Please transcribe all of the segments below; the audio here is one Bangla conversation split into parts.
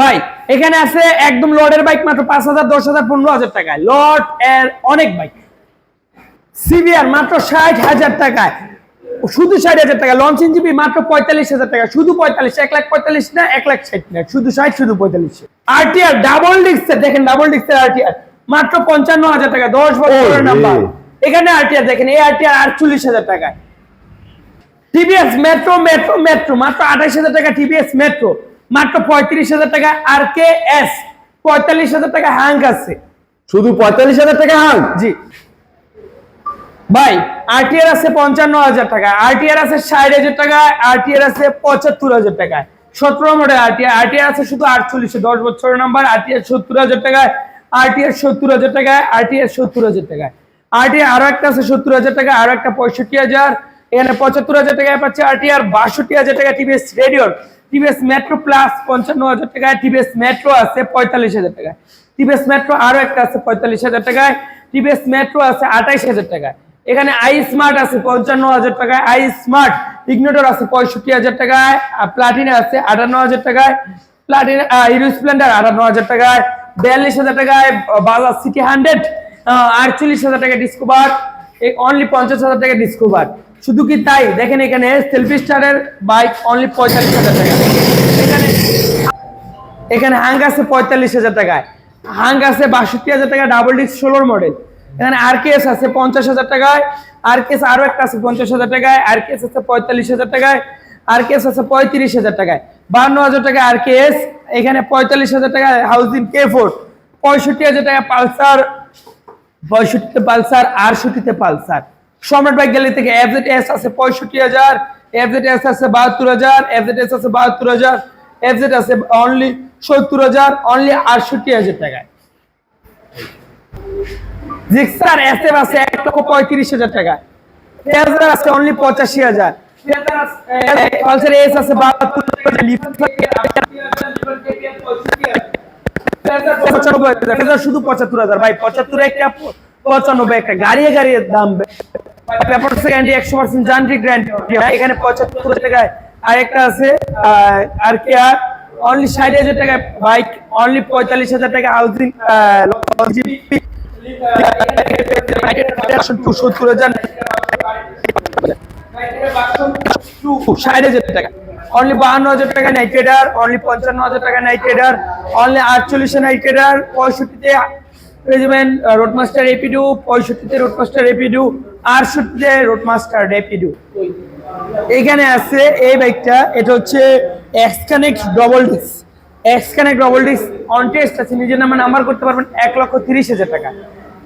ভাই এখানে আছে একদম লর্ডের বাইক মাত্র পাঁচ হাজার দশ হাজার পনেরো হাজার টাকায়। লর্ড এর অনেক বাইক। সিভিআর মাত্র ষাট হাজার টাকায়। শুধু ষাট হাজার টাকা লঞ্চ জিবি মাত্র পঁয়তাল্লিশ হাজার টাকা শুধু পঁয়তাল্লিশ এক লাখ পঁয়তাল্লিশ না এক লাখ ষাট না? শুধু ষাট শুধু পঁয়তাল্লিশ। আরটিআর ডাবল ডিস্কের দেখেন ডাবল ডিস্কের আরটিআর মাত্র পঞ্চান্ন হাজার টাকা দশ বছরের ওরে। নাম্বার এখানে আরটিআর দেখেন এই আরটিআর আটচল্লিশ হাজার টাকায়। টিভিএস মেট্রো মেট্রো মেট্রো মাত্র আঠাশ হাজার টাকা টিভিএস মেট্রো মাত্র পঁয়ত্রিশ হাজার টাকা আর কে এস পঁয়তাল্লিশ হাজার টাকা হ্যাঙ্ক আছে শুধু পঁয়তাল্লিশ হাজার টাকা হাল জি ভাই আরটিআর আছে পঞ্চান্ন হাজার টাকা আরটিআর আছে ষাট হাজার টাকা আরটিআর আছে পঁচাত্তর হাজার টাকায় সতেরো মডেল আরটিআর আরটিআর আছে শুধু আটচল্লিশে দশ বছরের নাম্বার আরটিআর সত্তর হাজার টাকায় আরটিআর সত্তর হাজার টাকায় আরটিআর সত্তর হাজার টাকায় আরটিআর আরও একটা আছে সত্তর হাজার টাকা আরও একটা পঁয়ষট্টি হাজার এখানে পঁচাত্তর হাজার টাকায় পাচ্ছে আরটিআর বাষট্টি হাজার টাকা টিভিএস রেডিওর টিভিএস মেট্রো প্লাস পঞ্চান্ন হাজার টাকায় টিভিএস মেট্রো আছে পঁয়তাল্লিশ হাজার টাকায়। টিভিএস মেট্রো আরও একটা আছে পঁয়তাল্লিশ হাজার টাকায় টিভিএস মেট্রো আছে আঠাইশ হাজার টাকায়। এখানে আই স্মার্ট আছে পঞ্চান্ন হাজার টাকায় আই স্মার্ট ইগনোটর আছে পঁয়ষট্টি হাজার টাকায় প্লাটিনা আছে আটান্ন হাজার টাকায়। প্লাটিনা হিরো স্প্লেন্ডার আটান্ন হাজার টাকায়, বিয়াল্লিশ হাজার টাকায় বাজাজ সিটি হান্ড্রেড আটচল্লিশ হাজার টাকা ডিসকোভার অনলি পঞ্চাশ হাজার টাকা ডিসকোভার শুধু কি তাই? দেখেন এখানে সেলফি স্টারের বাইক অনলি পঁয়তাল্লিশ হাজার টাকা। এখানে এখানে হাঙ্গ আছে পঁয়তাল্লিশ হাজার টাকায়। হাঙ্গ আছে বাষট্টি হাজার টাকা ডাবল ডিস্ক ষোলোর মডেল এখানে আর আরকেএস আছে পঞ্চাশ হাজার টাকায়। আর আরকেএস আরও একটা আছে পঞ্চাশ হাজার টাকায়। আর আরকেএস আছে পঁয়তাল্লিশ হাজার টাকায়। আর আরকেএস আছে পঁয়ত্রিশ হাজার টাকায়। বান্ন হাজার টাকা আর আরকেএস এখানে পঁয়তাল্লিশ হাজার টাকা হাউজিং কে ফোর পঁয়ষট্টি হাজার টাকা পালসার পঁয়ষট্টিতে পালসার, আটষট্টিতে পালসার। সম্রাট বাইক গ্যালারি থেকে এফজেড এস আছে পঁয়ষট্টি হাজার এফজেড এস আছে বাহাত্তর হাজার এফজেড এস আছে বাহাত্তর হাজার এফজেড আছে অনলি সত্তর হাজার অনলি আটষট্টি হাজার টাকায়। জিক্সার এস এফ আছে এক লক্ষ পঁয়ত্রিশ হাজার টাকা ফেজার আছে অনলি পঁচাশি হাজার। পালসার এস আছে বাহাত্তর হাজার। পঁচানব্বই হাজার শুধু পঁচাত্তর হাজার। ভাই, পঁচাত্তর একটা, পঁচানব্বই একটা গাড়িয়ে গাড়িয়ে দাম। পেপার গ্যারান্টি একশো পার্সেন্ট যান্ত্রিক গ্যারান্টি এখানে পঁচাত্তর টাকায় আরেকটা আছে আর কি, আর অনলি ষাট হাজার টাকায় বাইক অনলি পঁয়তাল্লিশ হাজার টাকা হাউজিং সত্তর হাজার। টাকা অনলি বাহান্ন হাজার টাকা নাইট রাইডার অনলি পঞ্চান্ন হাজার টাকা নাইট রাইডার অনলি আটচল্লিশে নাইট রাইডার পঁয়ষট্টিতে রেজিমেন্ট রোডমাস্টার এপিডু, পঁয়ষট্টিতে রোডমাস্টার এপিডু, আটষট্টিতে রোডমাস্টার রেপিডু এখানে আছে এই বাইকটা, এটা হচ্ছে X connect double disc. X connect double disc on test আছে, নিজের নামে নাম্বার করতে পারবেন এক লক্ষ তিরিশ হাজার টাকা।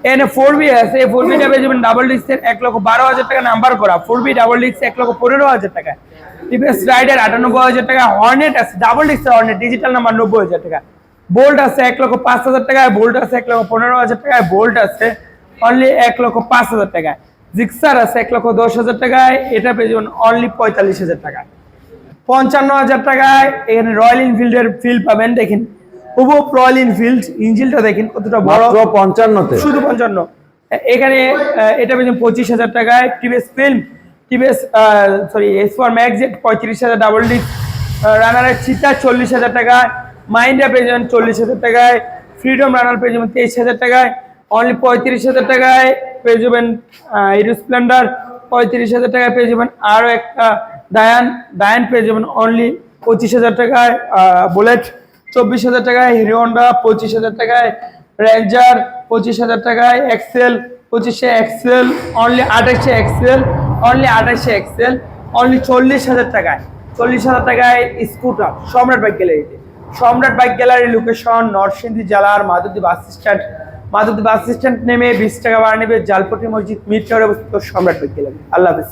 এখানে ফোর বি আছে, এই ফোর বিটা পেয়ে যাবেন ডাবল ডিস্কের এক লক্ষ বারো হাজার টাকা নাম্বার করা। ফোর বি ডাবল ডিস্ক এক লক্ষ পনেরো হাজার টাকা। টিভিএস রাইডার আটানব্বই হাজার টাকা হর্নেট আছে ডাবল ডিস্কের হর্নেট ডিজিটাল নাম্বার নব্বই হাজার টাকা। বোল্ট আছে এক লক্ষ পাঁচ হাজার টাকায় বোল্ট আছে এক লক্ষ পনেরো হাজার টাকায় বোল্ট আছে অনলি এক লক্ষ পাঁচ হাজার টাকায়। জিক্সার আছে এক লক্ষ দশ হাজার টাকায় এটা পেয়ে যাবেন অনলি পঁয়তাল্লিশ হাজার টাকায়। পঞ্চান্ন হাজার টাকায় এখানে রয়্যাল এনফিল্ডের ফিল্ড পাবেন দেখেন। হুবহু রয়্যাল এনফিল্ড ইঞ্জিনটা দেখেন কতটা বড়। মাত্র পঞ্চান্নতে। শুধু পঞ্চান্ন। এখানে এটা পেয়েছেন পঁচিশ হাজার টাকায় টিভিএস ফিল্ম টিভিএস সরি এস ফর ম্যাগজেট পঁয়ত্রিশ হাজার ডাবল ডি রানারের চিতা চল্লিশ হাজার টাকায়। মাইন্ডা পেয়ে যাবেন চল্লিশ হাজার টাকায় ফ্রিডম রানার পেয়ে যাবেন তেইশ হাজার টাকায় অনলি পঁয়ত্রিশ হাজার টাকায় পেয়ে যাবেন হিরো স্প্লেন্ডার পঁয়ত্রিশ হাজার টাকায় পেয়ে যাবেন আরও একটা ডায়ান ডায়ান পেয়ে যাবেন অনলি পঁচিশ হাজার টাকায় বুলেট চব্বিশ হাজার টাকায় হিরো হন্ডা পঁচিশ হাজার টাকায় রেঞ্জার পঁচিশ হাজার টাকায় এক্সেল পঁচিশে এক্সেল অনলি আঠাশে এক্সেল অনলি আঠাশে এক্সেল অনলি চল্লিশ হাজার টাকায়, চল্লিশ হাজার টাকায় স্কুটার সম্রাট বাইক গ্যালারিতে সম্রাট বাইক গ্যালারি লোকেশন নরসিংদী জেলার Madhabdi bus stand. Madhabdi bus stand নেমে বিশ টাকা ভাড়া নেবে জালপটি মসজিদ মিরচরে অবস্থিত সম্রাট বাইক গ্যালারি। আল্লাহ হাফিজ।